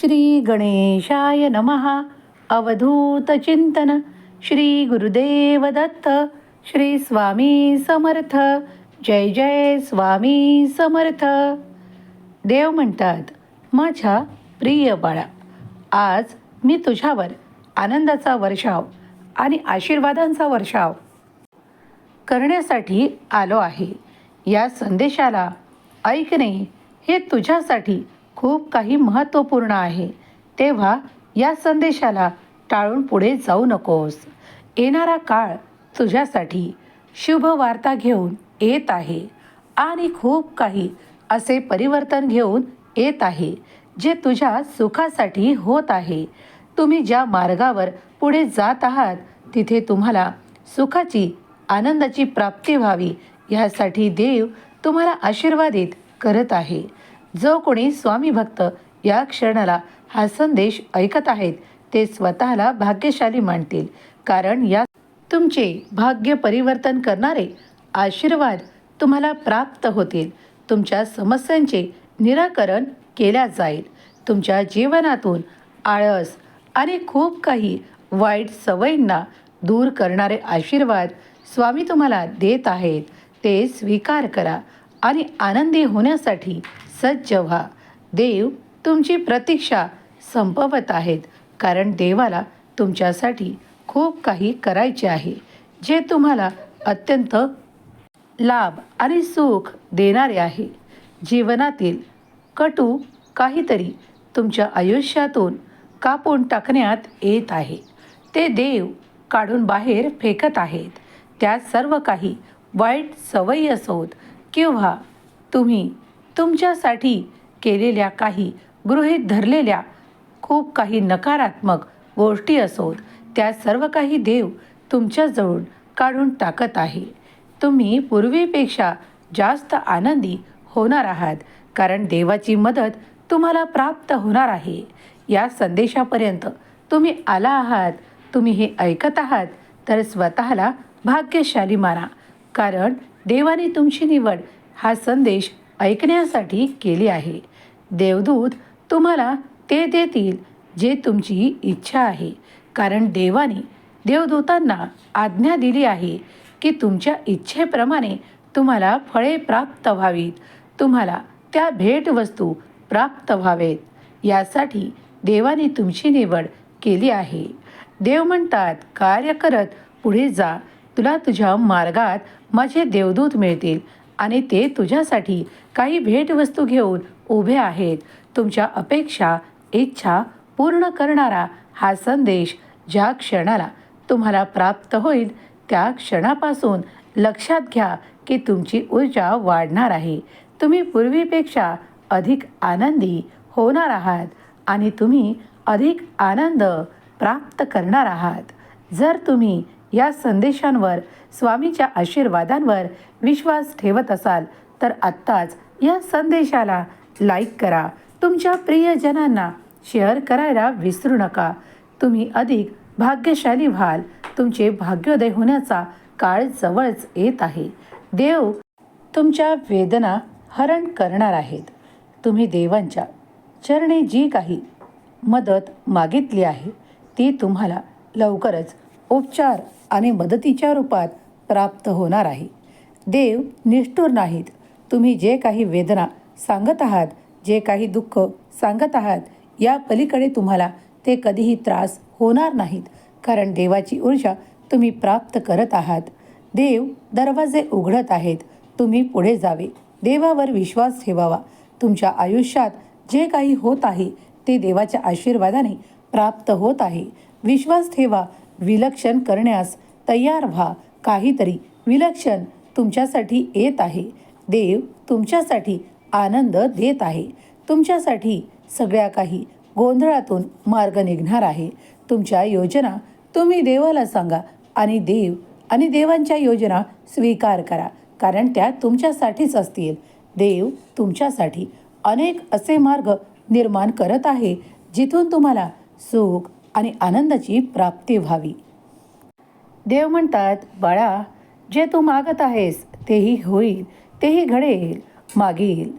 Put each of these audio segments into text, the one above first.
श्री गणेशाय नमः. अवधूत चिंतन. श्री गुरुदेव दत्त. श्री स्वामी समर्थ. जय जय स्वामी समर्थ. देव म्हणतात माझ्या प्रिय बाळा आज मी तुझ्यावर आनंदाचा वर्षाव आणि आशीर्वादांचा वर्षाव करण्यासाठी आलो आहे. या संदेशाला ऐकणे हे तुझ्यासाठी खूप काही महत्त्वपूर्ण आहे. तेव्हा या संदेशाला टाळून पुढे जाऊ नकोस. येणारा काळ तुझ्यासाठी शुभ वार्ता घेऊन येत आहे आणि खूप काही असे परिवर्तन घेऊन येत आहे जे तुझ्या सुखासाठी होत आहे. तुम्ही ज्या मार्गावर पुढे जात आहात तिथे तुम्हाला सुखाची आनंदाची प्राप्ती व्हावी यासाठी देव तुम्हाला आशीर्वादित करत आहे. जो कोणी स्वामी भक्त या क्षणाला हा संदेश ऐकत आहेत ते स्वतःला भाग्यशाली मानतील. कारण या तुमचे भाग्य परिवर्तन करणारे आशीर्वाद तुम्हाला प्राप्त होतील. तुमच्या समस्यांचे निराकरण केल्या जाईल. तुमच्या जीवनातून आळस आणि खूप काही वाईट सवयींना दूर करणारे आशीर्वाद स्वामी तुम्हाला देत आहेत. ते स्वीकार करा आणि आनंदी होण्यासाठी सज्ज व्हा देव तुमची प्रतीक्षा संपवत आहेत कारण देवाला तुमच्यासाठी खूप काही करायचे आहे जे तुम्हाला अत्यंत लाभ आणि सुख देणारे आहे. जीवनातील कटू काहीतरी तुमच्या आयुष्यातून कापून टाकण्यात येत आहे. ते देव काढून बाहेर फेकत आहेत. त्या सर्व काही वाईट सवयी असोत किंवा तुम्ही तुमच्यासाठी केलेल्या काही गृहीत धरलेल्या खूप काही नकारात्मक गोष्टी असोत त्या सर्व काही देव तुमच्याजवळून काढून टाकत आहे. तुम्ही पूर्वीपेक्षा जास्त आनंदी होणार आहात कारण देवाची मदत तुम्हाला प्राप्त होणार आहे. या संदेशापर्यंत तुम्ही आला आहात तुम्ही हे ऐकत आहात तर स्वतःला भाग्यशाली माना कारण देवाने तुमची निवड हा संदेश ऐकण्यासाठी केली आहे. देवदूत तुम्हाला ते देतील जे तुमची इच्छा आहे. कारण देवाने देवदूतांना आज्ञा दिली आहे की तुमच्या इच्छेप्रमाणे तुम्हाला फळे प्राप्त व्हावीत. तुम्हाला त्या भेटवस्तू प्राप्त व्हावेत. यासाठी देवाने तुमची निवड केली आहे. देव म्हणतात कार्य करत पुढे जा. तुला तुझ्या मार्गात माझे देवदूत मिळतील. आणि ते तुझ्यासाठी काही भेटवस्तू घेऊन उभे आहेत. तुमच्या अपेक्षा इच्छा पूर्ण करणारा हा संदेश ज्या क्षणाला तुम्हाला प्राप्त होईल त्या क्षणापासून लक्षात घ्या की तुमची ऊर्जा वाढणार आहे. तुम्ही पूर्वीपेक्षा अधिक आनंदी होणार आहात आणि तुम्ही अधिक आनंद प्राप्त करणार आहात. जर तुम्ही या संदेशांवर स्वामीच्या आशीर्वादांवर विश्वास ठेवत असाल तर आत्ताच या संदेशाला लाईक करा. तुमच्या प्रियजनांना शेअर करायला विसरू नका. तुम्ही अधिक भाग्यशाली व्हाल. तुमचे भाग्योदय होण्याचा काळ जवळच येत आहे. देव तुमच्या वेदना हरण करणार आहेत. तुम्ही देवांच्या चरणे जी काही मदत मागितली आहे ती तुम्हाला लवकरच उपचार आणि मदतीच्या रूपात प्राप्त होणार आहे. देव निष्ठुर नाहीत. तुम्ही जे काही वेदना सांगत आहात जे काही दुःख सांगत आहात या पलीकडे तुम्हाला ते कधीही त्रास होणार नाहीत कारण देवाची ऊर्जा तुम्ही प्राप्त करत आहात. देव दरवाजे उघडत आहेत. तुम्ही पुढे जावे. देवावर विश्वास ठेवावा. तुमच्या आयुष्यात जे काही होत आहे ते देवाच्या आशीर्वादाने प्राप्त होत आहे. विश्वास ठेवा. विलक्षण करण्यास तयार व्हा. काहीतरी विलक्षण तुमच्यासाठी येत आहे. देव तुमच्यासाठी आनंद देत आहे. तुमच्यासाठी सगळ्या काही गोंधळातून मार्ग निघणार आहे. तुमच्या योजना तुम्ही देवाला सांगा आणि देव आणि देवांच्या योजना स्वीकार करा. कारण त्या तुमच्यासाठीच असतील. देव तुमच्यासाठी अनेक असे मार्ग निर्माण करत आहे जिथून तुम्हाला सुख आणि आनंदाची प्राप्ती व्हावी. देव म्हणतात बाळा जे तू मागत आहेस तेही होईल तेही घडेल मागील.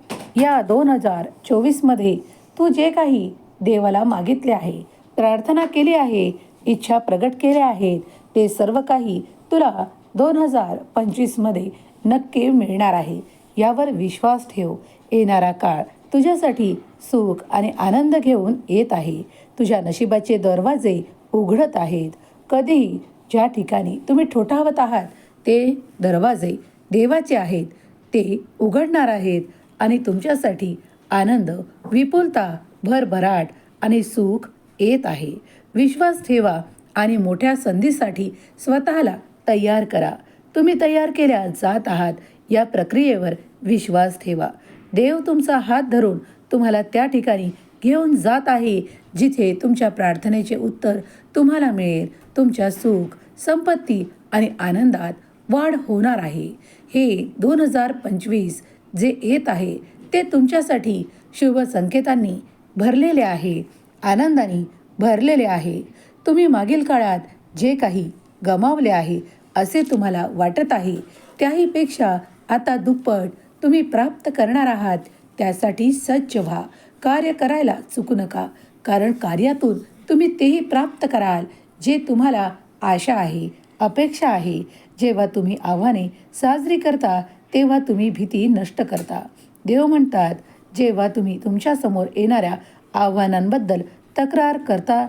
या दोन हजार चोवीसमध्ये तू जे काही देवाला मागितले आहे प्रार्थना केली आहे इच्छा प्रगट केल्या आहेत ते सर्व काही तुला दोन हजार पंचवीसमध्ये नक्की मिळणार आहे. यावर विश्वास ठेव. येणारा काळ तुझ्यासाठी सुख आणि आनंद घेऊन येत आहे. तुझ्या नशिबाचे दरवाजे उघडत आहेत. कधीही ज्या ठिकाणी तुम्ही ठोठावत आहात ते दरवाजे देवाचे आहेत. ते उघडणार आहेत आणि तुमच्यासाठी आनंद विपुलता भरभराट आणि सुख येत आहे. विश्वास ठेवा आणि मोठ्या संधीसाठी स्वतःला तयार करा. तुम्ही तयार केल्या जात आहात या प्रक्रियेवर विश्वास ठेवा. देव तुमचा हात धरून तुम्हाला त्या ठिकाणी घेऊन जात आहे जिथे तुमच्या प्रार्थनेचे उत्तर तुम्हाला मिळेल. तुमच्या सुख संपत्ती आणि आनंदात वाढ होणार आहे. हे दोन हजार पंचवीस जे येत आहे ते तुमच्यासाठी शुभ संकेतांनी भरलेले आहे आनंदाने भरलेले आहे. तुम्ही मागील काळात जे काही गमावले आहे असे तुम्हाला वाटत आहे त्याहीपेक्षा आता दुप्पट तुम्ही प्राप्त करणार आहात त्यासाठी सज्ज व्हा. कार्य करायला चुकू नका. कारण कार्यातून तुम्ही तेही प्राप्त कराल जे तुम्हाला आशा आहे अपेक्षा आहे. जेव्हा तुम्ही आव्हाने साजरी करता तेव्हा तुम्ही भीती नष्ट करता. देव म्हणतात जेव्हा तुम्ही तुमच्यासमोर येणाऱ्या आव्हानांबद्दल तक्रार करता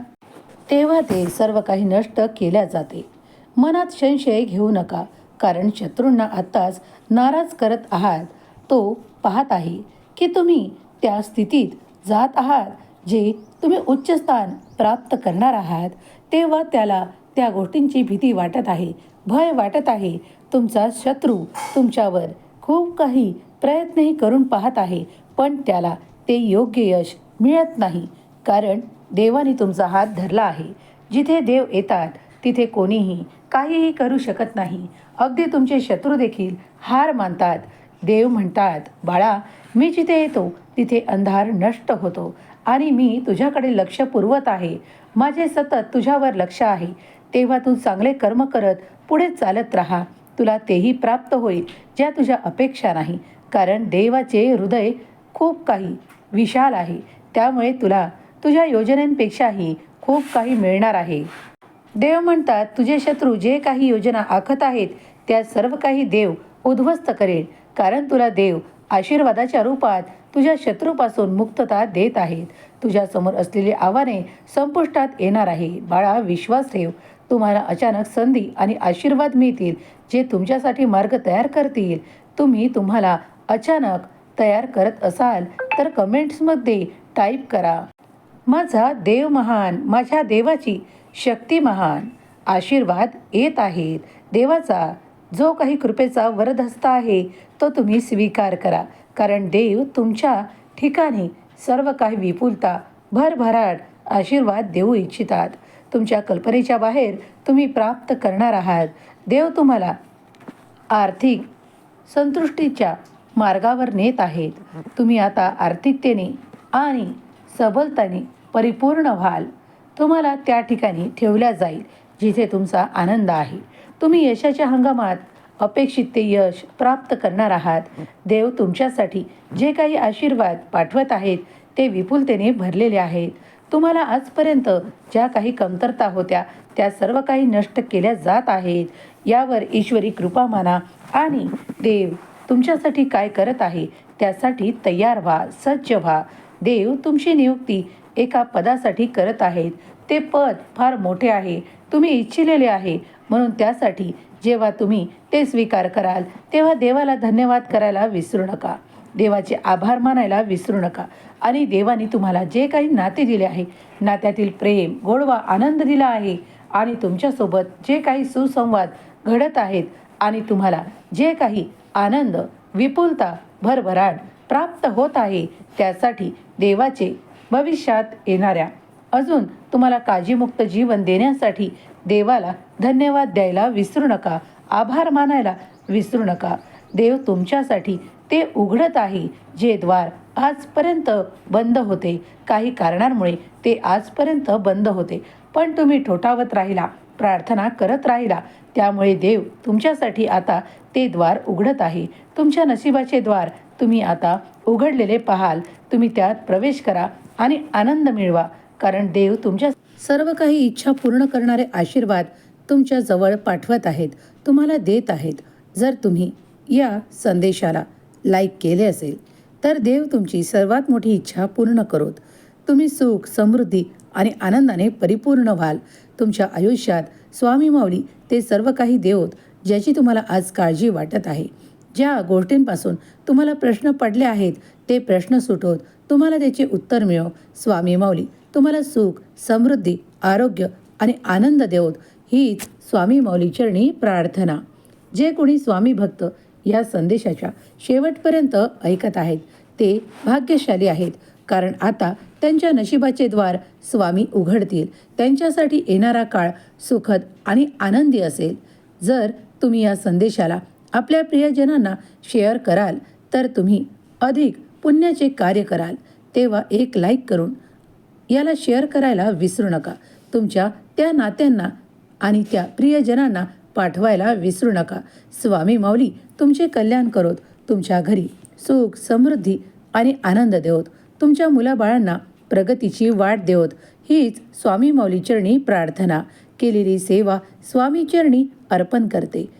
तेव्हा ते सर्व काही नष्ट केल्या जाते. मनात संशय घेऊ नका कारण शत्रूंना आत्ताच नाराज करत आहात. तो पाहत आहे की तुम्ही त्या स्थितीत जात आहात जे तुम्ही उच्च स्थान प्राप्त करणार आहात तेव्हा त्याला त्या गोष्टींची भीती वाटत आहे भय वाटत आहे. तुमचा शत्रू तुमच्यावर खूप काही प्रयत्नही करून पाहत आहे पण त्याला ते योग्य यश मिळत नाही कारण देवाने तुमचा हात धरला आहे. जिथे देव येतात तिथे कोणीही काहीही करू शकत नाही. अगदी तुमचे शत्रू देखील हार मानतात. देव म्हणतात बाळा मी जिथे येतो तिथे अंधार नष्ट होतो. आणि मी तुझ्याकडे लक्ष पुरवत आहे. माझे सतत तुझ्यावर लक्ष आहे. तेव्हा तू चांगले कर्म करत पुढे चालत राहा. तुला तेही प्राप्त होईल ज्या तुझ्या अपेक्षा नाही. कारण देवाचे हृदय खूप काही विशाल आहे. त्यामुळे तुला तुझ्या योजनेपेक्षाही खूप काही मिळणार आहे. देव म्हणतात तुझे शत्रू जे काही योजना आखत आहेत त्या सर्व काही देव उद्ध्वस्त करेल. कारण तुला देव आशीर्वादाच्या रूपात तुझ्या शत्रूपासून मुक्तता देत आहेत. तुझ्यासमोर असलेली आव्हाने संपुष्टात येणार आहे. बाळा विश्वास ठेव. तुम्हाला अचानक संधी आणि आशीर्वाद मिळतील जे तुमच्यासाठी मार्ग तयार करतील. तुम्ही तुम्हाला अचानक तयार करत असाल तर कमेंट्समध्ये टाईप करा. माझा देव महान माझ्या देवाची शक्ती महान. आशीर्वाद येत आहेत. देवाचा जो काही कृपेचा वरदहस्त आहे तो तुम्ही स्वीकार करा. कारण देव तुमच्या ठिकाणी सर्व काही विपुलता भरभराट आशीर्वाद देऊ इच्छितात. तुमच्या कल्पनेच्या बाहेर तुम्ही प्राप्त करणार आहात. देव तुम्हाला आर्थिक संतुष्टीच्या मार्गावर नेत आहेत. तुम्ही आता आर्थिकतेने आणि सबलताने परिपूर्ण व्हाल. तुम्हाला त्या ठिकाणी ठेवल्या जाईल जिथे तुमचा आनंद आहे. तुम्ही यशाच्या हंगामात अपेक्षित ते यश प्राप्त करणार आहात. देव तुमच्यासाठी जे काही आशीर्वाद पाठवत आहेत ते विपुलतेने भरलेले आहेत. तुम्हाला आजपर्यंत ज्या काही कमतरता होत्या त्या सर्व काही नष्ट केल्या जात आहेत. यावर ईश्वरी कृपा माना आणि देव तुमच्यासाठी काय करत आहे त्यासाठी तयार व्हा सज्ज व्हा. देव तुमची नियुक्ती एका पदासाठी करत आहेत. ते पद फार मोठे आहे. तुम्ही इच्छिलेले आहे. म्हणून त्यासाठी जेव्हा तुम्ही ते स्वीकार कराल तेव्हा देवाला धन्यवाद करायला विसरू नका. देवाचे आभार मानायला विसरू नका. आणि देवाने तुम्हाला जे काही नाते दिले आहे नात्यातील प्रेम गोडवा आनंद दिला आहे आणि तुमच्यासोबत जे काही सुसंवाद घडत आहेत आणि तुम्हाला जे काही आनंद विपुलता भरभराट प्राप्त होत आहे त्यासाठी देवाचे भविष्यात येणाऱ्या. अजून तुम्हाला काळजीमुक्त जीवन देण्यासाठी देवाला धन्यवाद द्यायला विसरू नका. आभार मानायला विसरू नका. देव तुमच्यासाठी ते उघडत आहे जे द्वार आजपर्यंत बंद होते. काही कारणांमुळे ते आजपर्यंत बंद होते. पण तुम्ही ठोठावत राहिला प्रार्थना करत राहिला त्यामुळे देव तुमच्यासाठी आता ते द्वार उघडत आहे. तुमच्या नशिबाचे द्वार तुम्ही आता उघडलेले पाहाल. तुम्ही त्यात प्रवेश करा. आणि आनंद मिळवा कारण देव तुमच्या सर्व काही इच्छा पूर्ण करणारे आशीर्वाद तुमच्या जवळ पाठवत आहेत तुम्हाला देत आहेत. जर तुम्ही या संदेशाला लाईक केले असेल तर देव तुमची सर्वात मोठी इच्छा पूर्ण करोत. तुम्ही सुख समृद्धी आणि आनंदाने परिपूर्ण व्हाल. तुमच्या आयुष्यात स्वामी माऊली ते सर्व काही देवत ज्याची तुम्हाला आज काळजी वाटत आहे. ज्या गोष्टींपासून तुम्हाला प्रश्न पडले आहेत ते प्रश्न सुटवत तुम्हाला त्याचे उत्तर मिळव स्वामी माऊली तुम्हाला सुख समृद्धी आरोग्य आणि आनंद देवत. हीच स्वामी माऊली चरणी प्रार्थना. जे कोणी स्वामी भक्त या संदेशाच्या शेवटपर्यंत ऐकत आहेत ते भाग्यशाली आहेत. कारण आता त्यांच्या नशिबाचे द्वार स्वामी उघडतील. त्यांच्यासाठी येणारा काळ सुखद आणि आनंदी असेल. जर तुम्ही या संदेशाला आपल्या प्रियजनांना शेअर कराल तर तुम्ही अधिक पुण्याचे कार्य कराल तेव्हा एक लाईक करून याला शेअर करायला विसरू नका. तुमच्या त्या नात्यांना आणि त्या प्रियजनांना पाठवायला विसरू नका. स्वामी माऊली तुमचे कल्याण करोत. तुमच्या घरी सुख समृद्धी आणि आनंद देवत. तुमच्या मुलाबाळांना प्रगतीची वाट देवत. हीच स्वामी माऊली चरणी प्रार्थना. केलेली सेवा स्वामी चरणी अर्पण करते.